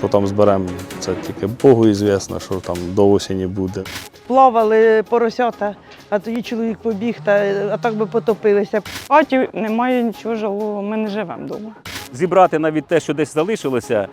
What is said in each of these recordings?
що там зберемо, це тільки Богу ізвісно, що там до осені буде. плавали поросята, а тоді чоловік побіг, та, а так би потопилися. В хаті немає нічого жалого, ми не живемо вдома. Зібрати навіть те, що десь залишилося,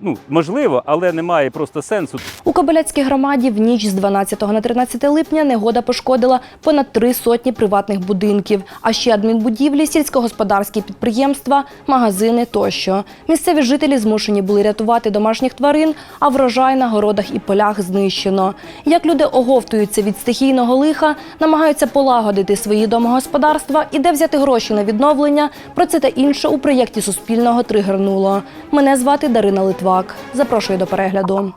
ну можливо, але немає просто сенсу. У Кобиляцькій громаді в ніч з 12 на 13 липня негода пошкодила понад три сотні приватних будинків, а ще адмінбудівлі, сільськогосподарські підприємства, магазини тощо. Місцеві жителі змушені були рятувати домашніх тварин, а врожай на городах і полях знищено. Як люди оговтуються від стихійного лиха, намагаються полагодити свої домогосподарства і де взяти гроші на відновлення, про це та інше у проєкті Суспільного тригернуло. Мене звати Дарина Литвак. Запрошую до перегляду.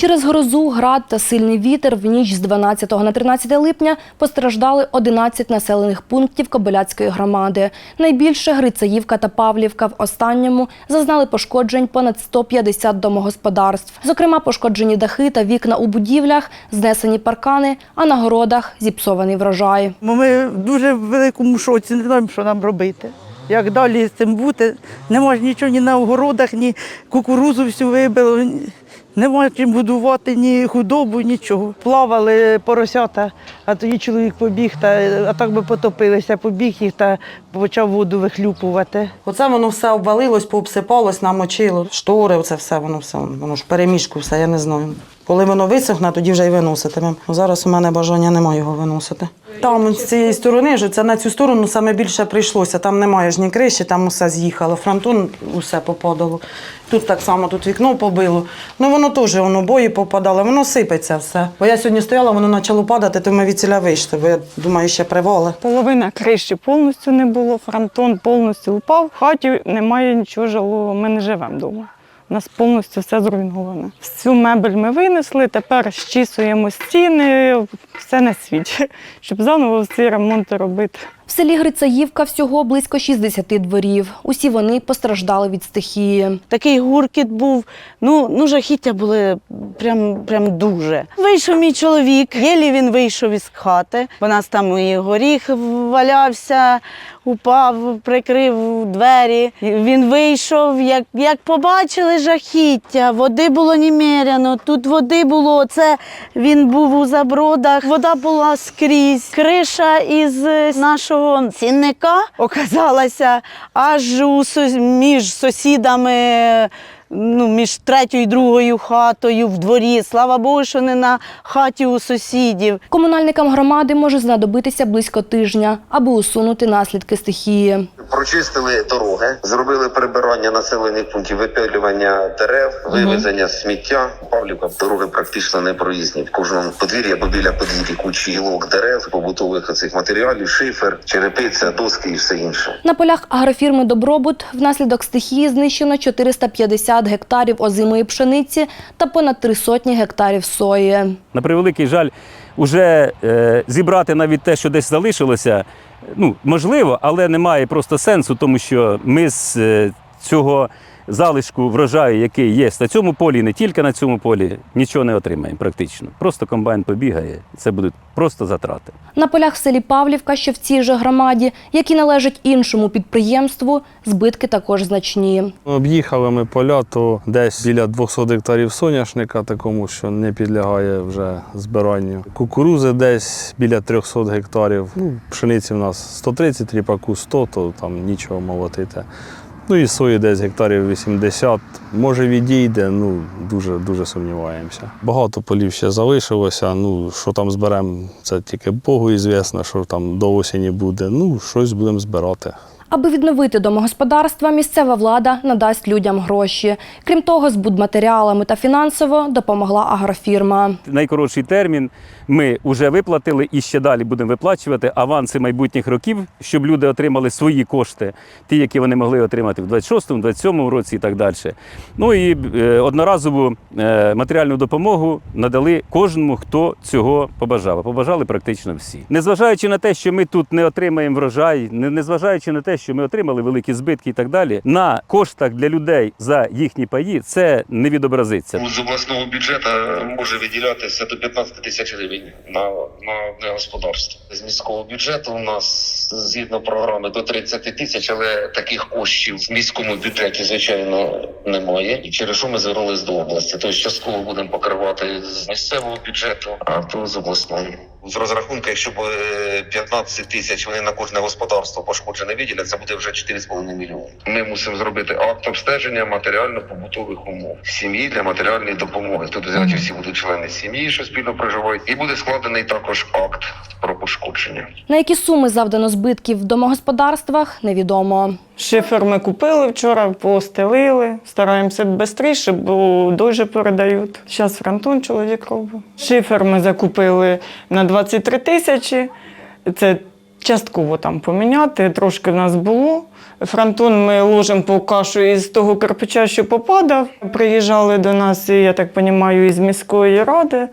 Через грозу, град та сильний вітер в ніч з 12 на 13 липня постраждали 11 населених пунктів Кобиляцької громади. Найбільше Грицаївка та Павлівка в останньому зазнали пошкоджень понад 150 домогосподарств. Зокрема, пошкоджені дахи та вікна у будівлях, знесені паркани, а на городах зіпсований врожай. Ми в дуже великому шоці, не знаємо, що нам робити. Як далі з цим бути, нема ж нічого ні на огородах, ні кукурузу всю вибило, нема чим годувати, ні худобу, нічого. Плавали поросята, а тоді чоловік побіг, та, а так би потопилися, побіг їх та почав воду вихлюпувати. Оце воно все обвалилось, пообсипалось, намочило. Штори, оце все, воно все, воно ж перемішку все, я не знаю. Коли воно висохне, тоді вже й виноситимемо. Зараз у мене бажання немає його виносити. Там з цієї сторони ж це на цю сторону саме більше прийшлося. Там немає ж ні криші, там усе з'їхало. Фронтон усе попадало. Тут так само, тут вікно побило. Ну воно теж воно бої попадало, воно сипеться все. Бо я сьогодні стояла, воно почало падати, то ми від ціля вийшли, бо я думаю, ще привали. Половина криші повністю не було, фронтон повністю упав. В хаті немає нічого жилого, ми не живемо вдома. У нас повністю все зруйноване. Всю мебель ми винесли, тепер щісуємо стіни, все на світі, щоб заново всі ремонти робити. В селі Грицаївка всього близько 60 дворів. Усі вони постраждали від стихії. Такий гуркіт був. Ну, ну жахіття були прям, прям дуже. Вийшов мій чоловік, єлі він вийшов із хати. У нас там і горіх валявся, упав, прикрив двері. Він вийшов, як, як побачили жахіття, води було немеряно, тут води було. Це він був у забродах, вода була скрізь. Криша із е, нашого цінника оказалася аж у між сусідами. Ну, між третьою і другою хатою в дворі. Слава Богу, що не на хаті у сусідів. Комунальникам громади може знадобитися близько тижня, аби усунути наслідки стихії. Прочистили дороги, зробили прибирання населених пунктів, випилювання дерев, вивезення сміття. Павлівка дороги практично не проїзні. В кожному подвір'ї або біля подвір'я кучі гілок дерев, побутових оцих матеріалів, шифер, черепиця, доски і все інше. На полях агрофірми Добробут внаслідок стихії знищено 450 гектарів озимої пшениці та понад три сотні гектарів сої. На превеликий жаль, уже е, зібрати навіть те, що десь залишилося, ну можливо, але немає просто сенсу, тому що ми з е, цього залишку врожаю, який є на цьому полі, і не тільки на цьому полі, нічого не отримаємо практично. Просто комбайн побігає, це будуть просто затрати. На полях в селі Павлівка, що в цій же громаді, які належать іншому підприємству, збитки також значні. Об'їхали ми поля, то десь біля 200 гектарів соняшника, такому, що не підлягає вже збиранню. Кукурузи десь біля 300 гектарів. Ну, пшениці в нас 130, ріпаку 100, то там нічого молотити. Ну і сої десь гектарів 80. Може відійде, ну дуже дуже сумніваємося. Багато полів ще залишилося. Ну що там зберемо, це тільки Богу звісно, що там до осені буде. Ну, щось будемо збирати. Аби відновити домогосподарства, місцева влада надасть людям гроші. Крім того, з будматеріалами та фінансово допомогла агрофірма. найкоротший термін ми вже виплатили і ще далі будемо виплачувати аванси майбутніх років, щоб люди отримали свої кошти, ті, які вони могли отримати в 26-му, 27-му році і так далі. Ну і е, одноразову е, матеріальну допомогу надали кожному, хто цього побажав. Побажали практично всі. Незважаючи на те, що ми тут не отримаємо врожай, не- незважаючи на те, що ми отримали великі збитки і так далі, на коштах для людей за їхні паї це не відобразиться. З обласного бюджету може виділятися до 15 тисяч гривень на, на одне господарство. З міського бюджету у нас згідно програми до 30 тисяч, але таких коштів в міському бюджеті звичайно немає. І через що ми звернулись до області. Тобто частково будемо покривати з місцевого бюджету, а то з обласного. В розрахунку, якщо б е, 15 тисяч вони на кожне господарство пошкоджене виділять, це буде вже 4,5 мільйони. Ми мусимо зробити акт обстеження матеріально-побутових умов сім'ї для матеріальної допомоги. Тут взяті всі будуть члени сім'ї, що спільно проживають, і буде складений також акт про пошкодження. На які суми завдано збитків в домогосподарствах, невідомо. Шифер ми купили вчора, постелили. Стараємося швидше, бо дуже передають. Зараз фронтон чоловік робить. Шифер ми закупили на 23 тисячі. Це частково там поміняти, трошки в нас було. Фронтон ми ложимо по кашу із того кирпича, що попадав. Приїжджали до нас, я так розумію, із міської ради.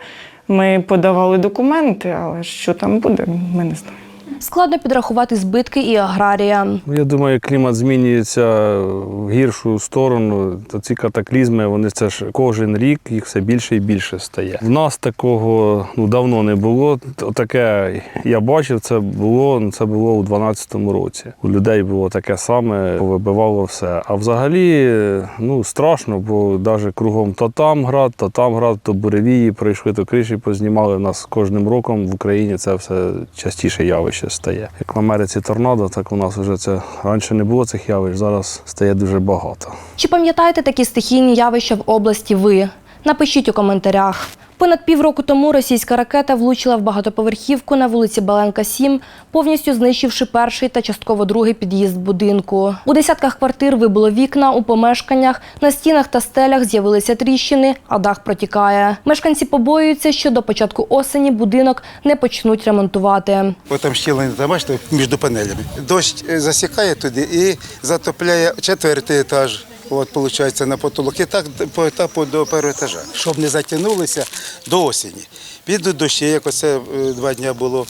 Ми подавали документи, але що там буде, ми не знаємо. Складно підрахувати збитки і аграріям. Ну, Я думаю, клімат змінюється в гіршу сторону. То ці катаклізми, вони це ж кожен рік їх все більше і більше стає. В нас такого ну, давно не було. Таке я бачив, це було, ну, це було у 12-му році. У людей було таке саме, повибивало все. А взагалі ну, страшно, бо навіть кругом то там град, то там град, то буревії прийшли, то криші познімали. Нас кожним роком в Україні це все частіше явище стає. Як в Америці торнадо, так у нас вже це раніше не було цих явищ, зараз стає дуже багато. Чи пам'ятаєте такі стихійні явища в області ви? Напишіть у коментарях. Понад півроку тому російська ракета влучила в багатоповерхівку на вулиці Баленка, 7, повністю знищивши перший та частково другий під'їзд будинку. У десятках квартир вибуло вікна, у помешканнях, на стінах та стелях з'явилися тріщини, а дах протікає. Мешканці побоюються, що до початку осені будинок не почнуть ремонтувати. Бо там щілини, там, бачите, між панелями. Дощ е, засікає туди і затопляє четвертий етаж. От, виходить, на потолок. І так по етапу до першого етажа. Щоб не затягнулися до осені. Підуть дощі, як оце е, два дні було.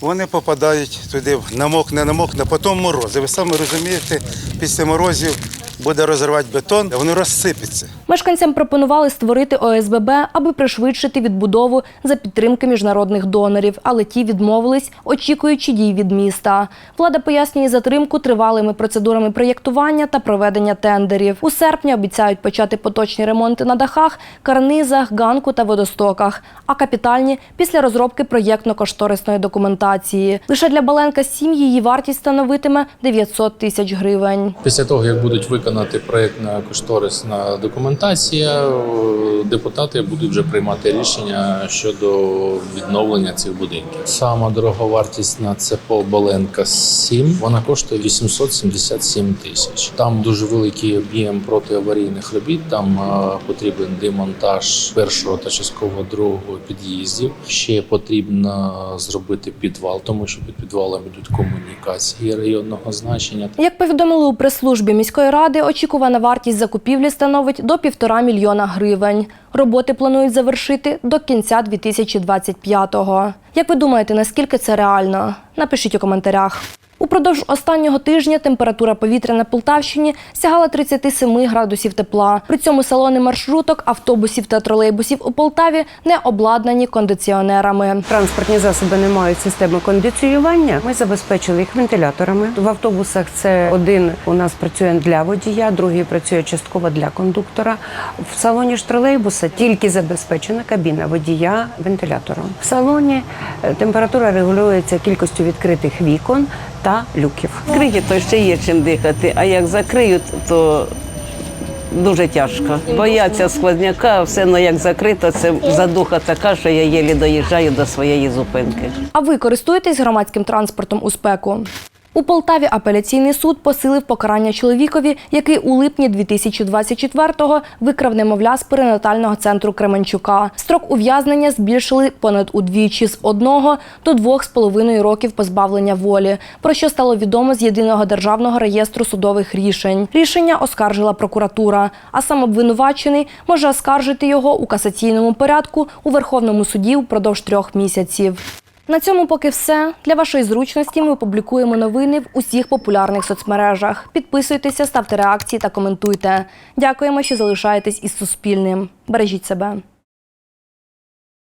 Вони попадають туди, намокне, не намокне, потім морози. Ви самі розумієте, після морозів буде розривати бетон, воно розсипеться. Мешканцям пропонували створити ОСББ, аби пришвидшити відбудову за підтримки міжнародних донорів, але ті відмовились, очікуючи дій від міста. Влада пояснює затримку тривалими процедурами проєктування та проведення тендерів. У серпні обіцяють почати поточні ремонти на дахах, карнизах, ганку та водостоках, а капітальні після розробки проєктно-кошторисної документації. Лише для Баленка 7 її вартість становитиме 900 тисяч гривень. Після того, як будуть виконати проєктна кошторисна документація, депутати будуть вже приймати рішення щодо відновлення цих будинків. Сама дороговартісна це по Боленка 7, Вона коштує 877 тисяч. Там дуже великий об'єм протиаварійних робіт. Там е, потрібен демонтаж першого та частково другого під'їздів. Ще потрібно зробити підвал, тому що під підвалом йдуть комунікації районного значення. Як повідомили у прес-службі міської ради, очікувана вартість закупівлі становить до півтора мільйона гривень. Роботи планують завершити до кінця 2025-го. Як ви думаєте, наскільки це реально? Напишіть у коментарях. Упродовж останнього тижня температура повітря на Полтавщині сягала 37 градусів тепла. При цьому салони маршруток, автобусів та тролейбусів у Полтаві не обладнані кондиціонерами. Транспортні засоби не мають системи кондиціювання. Ми забезпечили їх вентиляторами. В автобусах це один у нас працює для водія, другий працює частково для кондуктора. В салоні ж тролейбуса тільки забезпечена кабіна водія вентилятором. В салоні е, температура регулюється кількістю відкритих вікон та люків. Криги то ще є чим дихати, а як закриють, то дуже тяжко. Бояться сквозняка, все ну, як закрито, це задуха така, що я єлі доїжджаю до своєї зупинки. А ви користуєтесь громадським транспортом у спеку? У Полтаві апеляційний суд посилив покарання чоловікові, який у липні 2024-го викрав немовля з перинатального центру Кременчука. Строк ув'язнення збільшили понад удвічі з одного до двох з половиною років позбавлення волі, про що стало відомо з єдиного державного реєстру судових рішень. Рішення оскаржила прокуратура, а сам обвинувачений може оскаржити його у касаційному порядку у Верховному суді впродовж трьох місяців. На цьому поки все. Для вашої зручності ми опублікуємо новини в усіх популярних соцмережах. Підписуйтеся, ставте реакції та коментуйте. Дякуємо, що залишаєтесь із Суспільним. Бережіть себе.